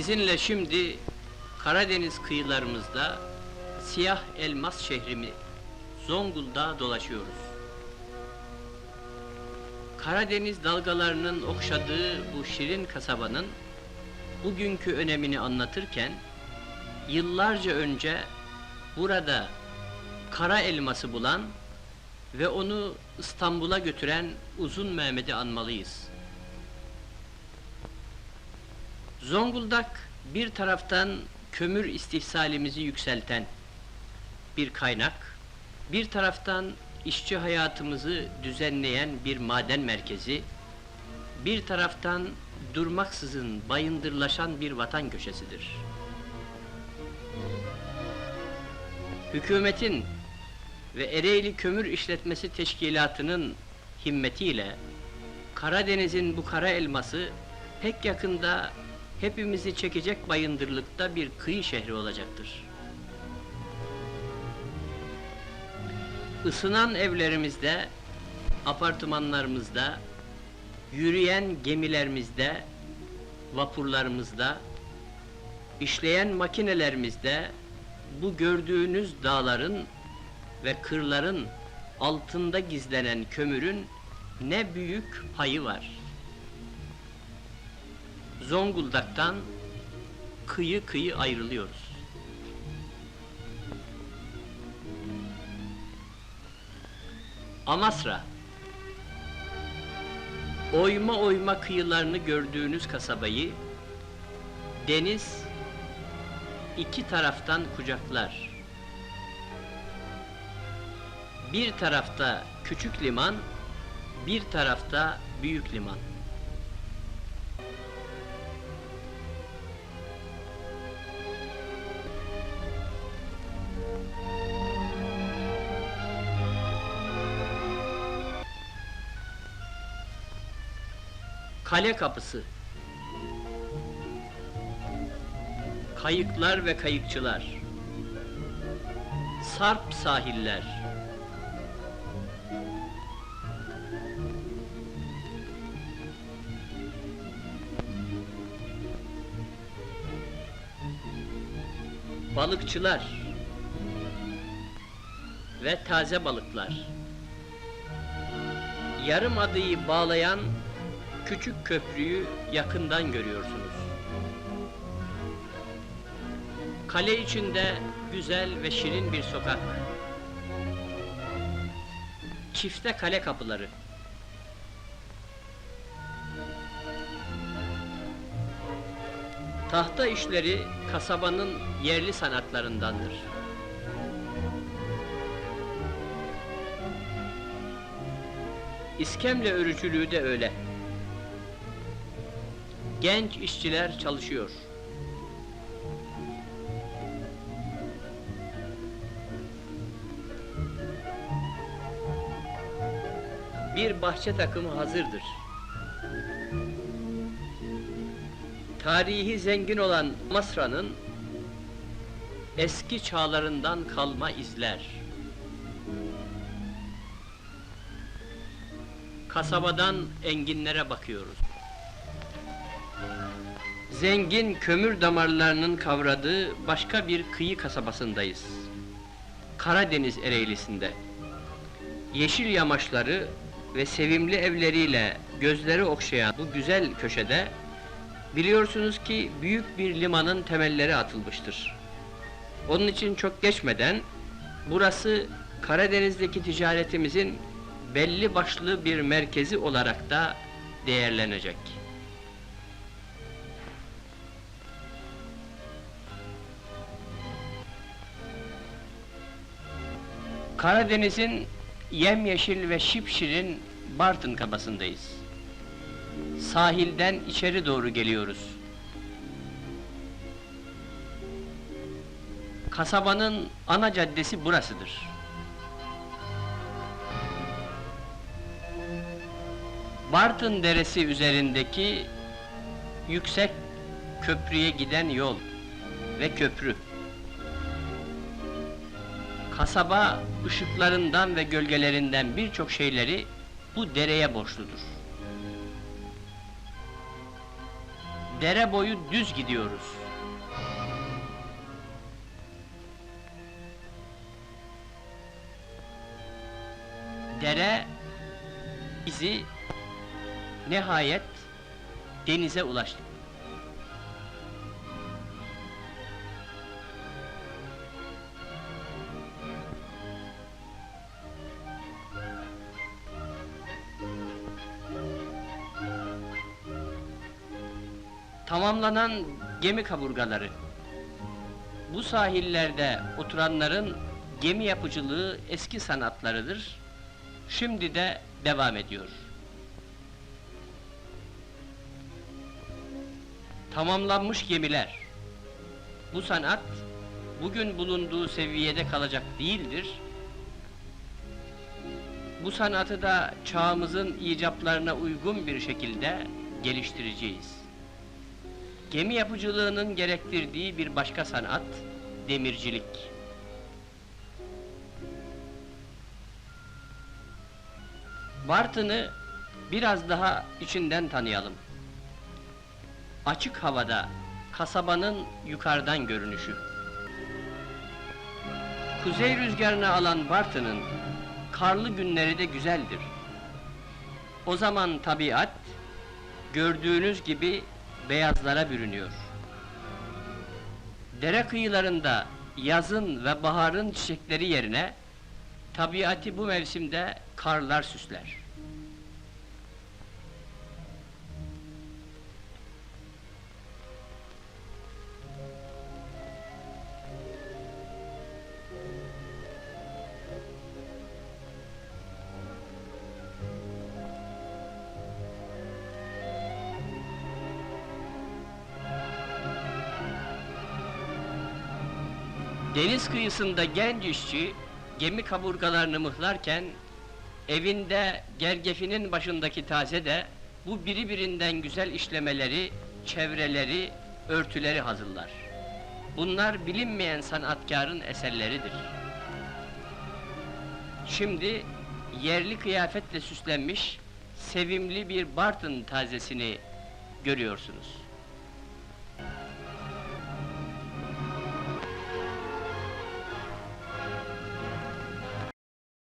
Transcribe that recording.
Sizinle şimdi Karadeniz kıyılarımızda siyah elmas şehrimi Zonguldak'a dolaşıyoruz. Karadeniz dalgalarının okşadığı bu şirin kasabanın bugünkü önemini anlatırken yıllarca önce burada kara elması bulan ve onu İstanbul'a götüren Uzun Mehmet'i anmalıyız. Zonguldak bir taraftan kömür istihsalimizi yükselten bir kaynak, bir taraftan işçi hayatımızı düzenleyen bir maden merkezi, bir taraftan durmaksızın bayındırlaşan bir vatan köşesidir. Hükümetin ve Ereğli Kömür İşletmesi Teşkilatı'nın himmetiyle Karadeniz'in bu kara elması pek yakında hepimizi çekecek bayındırlıkta bir kıyı şehri olacaktır. Isınan evlerimizde, apartmanlarımızda, yürüyen gemilerimizde, vapurlarımızda, işleyen makinelerimizde bu gördüğünüz dağların ve kırların altında gizlenen kömürün ne büyük payı var. Zonguldak'tan kıyı kıyı ayrılıyoruz. Amasra Oyma oyma kıyılarını gördüğünüz kasabayı deniz iki taraftan kucaklar. Bir tarafta küçük liman, bir tarafta büyük liman. Kale kapısı. Kayıklar ve kayıkçılar. Sarp sahiller. Balıkçılar ve taze balıklar. Yarım adayı bağlayan küçük köprüyü yakından görüyorsunuz. Kale içinde güzel ve şirin bir sokak. Çifte kale kapıları. Tahta işleri kasabanın yerli sanatlarındandır. İskemle örücülüğü de öyle. Genç işçiler çalışıyor. Bir bahçe takımı hazırdır. Tarihi zengin olan Masra'nın eski çağlarından kalma izler. Kasabadan enginlere bakıyoruz. Zengin kömür damarlarının kavradığı başka bir kıyı kasabasındayız. Karadeniz Ereğlisi'nde. Yeşil yamaçları ve sevimli evleriyle gözleri okşayan bu güzel köşede biliyorsunuz ki büyük bir limanın temelleri atılmıştır. Onun için çok geçmeden burası Karadeniz'deki ticaretimizin belli başlı bir merkezi olarak da değerlenecek. Karadeniz'in yemyeşil ve şipşirin Bartın kabasındayız. Sahilden içeri doğru geliyoruz. Kasabanın ana caddesi burasıdır. Bartın Deresi üzerindeki yüksek köprüye giden yol ve köprü. Kasaba ışıklarından ve gölgelerinden birçok şeyleri bu dereye borçludur. Dere boyu düz gidiyoruz. Dere bizi nihayet denize ulaştık. Tamamlanan gemi kaburgaları. Bu sahillerde oturanların gemi yapıcılığı eski sanatlarıdır. Şimdi de devam ediyor. Tamamlanmış gemiler. Bu sanat bugün bulunduğu seviyede kalacak değildir. Bu sanatı da çağımızın icaplarına uygun bir şekilde geliştireceğiz. Gemi yapıcılığının gerektirdiği bir başka sanat, demircilik. Bartın'ı biraz daha içinden tanıyalım. Açık havada, kasabanın yukarıdan görünüşü. Kuzey rüzgarını alan Bartın'ın karlı günleri de güzeldir. O zaman tabiat, gördüğünüz gibi beyazlara bürünüyor. Dere kıyılarında yazın ve baharın çiçekleri yerine tabiatı bu mevsimde karlar süsler. Deniz kıyısında genç işçi gemi kaburgalarını mıhlarken evinde gergefinin başındaki taze de bu biri birinden güzel işlemeleri, çevreleri, örtüleri hazırlar. Bunlar bilinmeyen sanatkarın eserleridir. Şimdi yerli kıyafetle süslenmiş sevimli bir Bartın tazesini görüyorsunuz.